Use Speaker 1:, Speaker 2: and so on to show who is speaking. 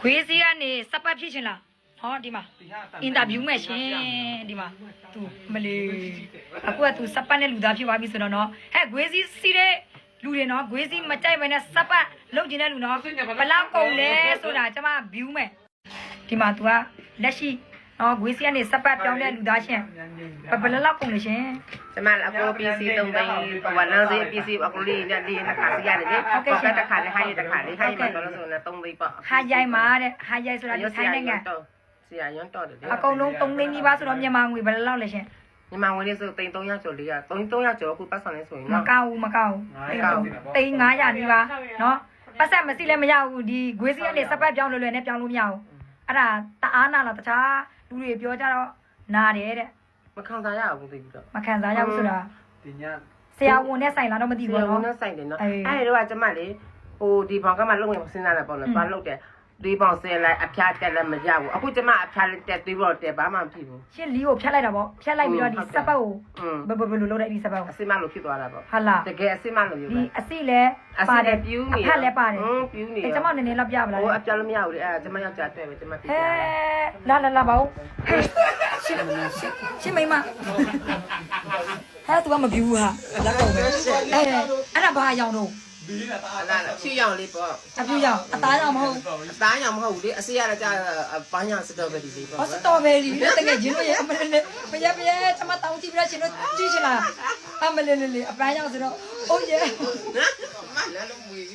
Speaker 1: ခွေးစီကနေစပတ်ဖြစ်ချင်လားဟောဒီမှာအင်တာဗျူးမဲ့ရှင်ဒီမှာသူမလေးအခုကသူစပတ်နဲ့လူသားဖြစ်သွားပြီဆိုတော့နော်ဟဲ့ခွေးစီစီတဲ့လူတွေနော်ခွေးစီမကြိုက်ဘဲနဲ့စပတ်လုပ်ကျင်တဲ့လူနော်ဘလောက်ကုန်လဲဆိုတာကျမဗျူးမဲ့ဒီမှာ तू ကလက်ရှိ နော်ခွေးစီကနေစပတ်ပြောင်းတဲ့လူသားရှင်ဘယ်ဘယ်လောက်ကုန်လဲရှင်
Speaker 2: ကျမအကို PC 3သိန်းဟိုကလမ်းစေး PC အကိုလေးနဲ့လေးတစ်ခါစီရတယ်လေဟုတ်ကဲ့တစ်ခါလေးဟိုင်းတစ်ခါလေးဟိုင်းမှာတော့ဆိုရင်3သိန်းပေါ့
Speaker 1: ဟာရိုင်မာတဲ့ဟာရိုင်ဆိုတာဒီဆိုင်နိုင်ငံ
Speaker 2: ဆရာရွန်းတော့တယ်
Speaker 1: အကုန်လုံး3သိန်းနီးပါးဆိုတော့မြန်မာငွေဘယ်လောက်လဲရှင်
Speaker 2: ညီမဝင်လေးဆိုသိန်း300ကျော်လေးရ3 300ကျော်အခုပတ်ဆောင်လဲဆိုရင်
Speaker 1: မ
Speaker 2: နော်
Speaker 1: ကောက်ဘူးမကောက်ဘူးတိန်900နီးပါနော်ပတ်ဆက်မရှိလည်းမရဘူးဒီဂွေးစီကနေစပတ်ပြောင်းလို့လည်းနဲ့ပြောင်းလို့မရဘူး အဲ့ဒါတအားနာလားတခြားလူတွေပြောကြတော့နာတယ်တဲ့
Speaker 2: မခံစားရဘူးသိပြီးတော့
Speaker 1: မခံစားရဘူးဆိုတာ
Speaker 3: ဒီည
Speaker 1: ဆရာဝန်နဲ့ဆိုင်လာတော့မသိ
Speaker 2: ဒီ
Speaker 1: ဘူး
Speaker 2: ဘော
Speaker 1: နော်
Speaker 2: နဲ့ဆိုင်တယ်နော်အဲ့ဒါကကျမလေးဟိုဒီဘောင်ကမှလုံနေစဉ်းစားတာပေါ့နော်သွားလုတ်တယ် ဒီဘောင်ဆယ်လိုက်အဖျားတက်လည်းမရဘူးအခုကျမအဖျားလေးတက်သေးတော့တက်ဘာမှမဖြစ်ဘူး
Speaker 1: ရှင်းလီကိုဖြတ်လိုက်တာပေါ့ဖြတ်လိုက်ပြီးတော့ဒီစပတ်ကို
Speaker 2: อืม
Speaker 1: ဘယ်ဘယ်လိုလုပ်လိုက်ဒီစပတ်ကို
Speaker 2: အစစ်မလို့ဖြစ်သွားတာပေါ့
Speaker 1: ဟာလား
Speaker 2: တကယ်အစစ်မလို့ယူ
Speaker 1: ဒီ
Speaker 2: တယ်
Speaker 1: အစီလဲ
Speaker 2: အ
Speaker 1: ပါ
Speaker 2: စစ်
Speaker 1: တ
Speaker 2: လည်းယ်ပြူးနေ
Speaker 1: အဖက်လည်းပါတယ်
Speaker 2: ဟွန်းပြူးနေ
Speaker 1: အဲကျမနည်းနည်းလောက်ပြပါလား
Speaker 2: ဟိုအပြားလို့မရဘူးလေအဲ့ဒါကျမယောက်ျားတွေ့ပဲကျမပြ
Speaker 1: ဟဲလာလာလာပါဦးဟဲရှင်းရှင်းမိမဟဲသူကမပြူဟာလက်ကုန်ပဲအဲအဲ့ဒါဘာရောင်တော့
Speaker 2: အဲ့ဒါချီရောင်လေးပေါ့
Speaker 1: အပြူရောင်အသားရောင်မဟုတ်
Speaker 2: အသားရောင်မဟုတ်ဘူးလေအစစ်ရတာကြာပန်းရောင်စတော်ဘယ်ဒီလေးပေါ့
Speaker 1: ဟောစတော်ဘယ်ရီတကယ်ချင်းလို့ရအမလေးလေးမရပြဲကျမတောင်းကြည့်ပြရှင်တို့ကြည့်ချင်လားအမလေးလေးလေးအပန်းရောင်ဆိုတော့ဟုတ်ရဲ့
Speaker 2: နော်မလည်းလုံးမွေး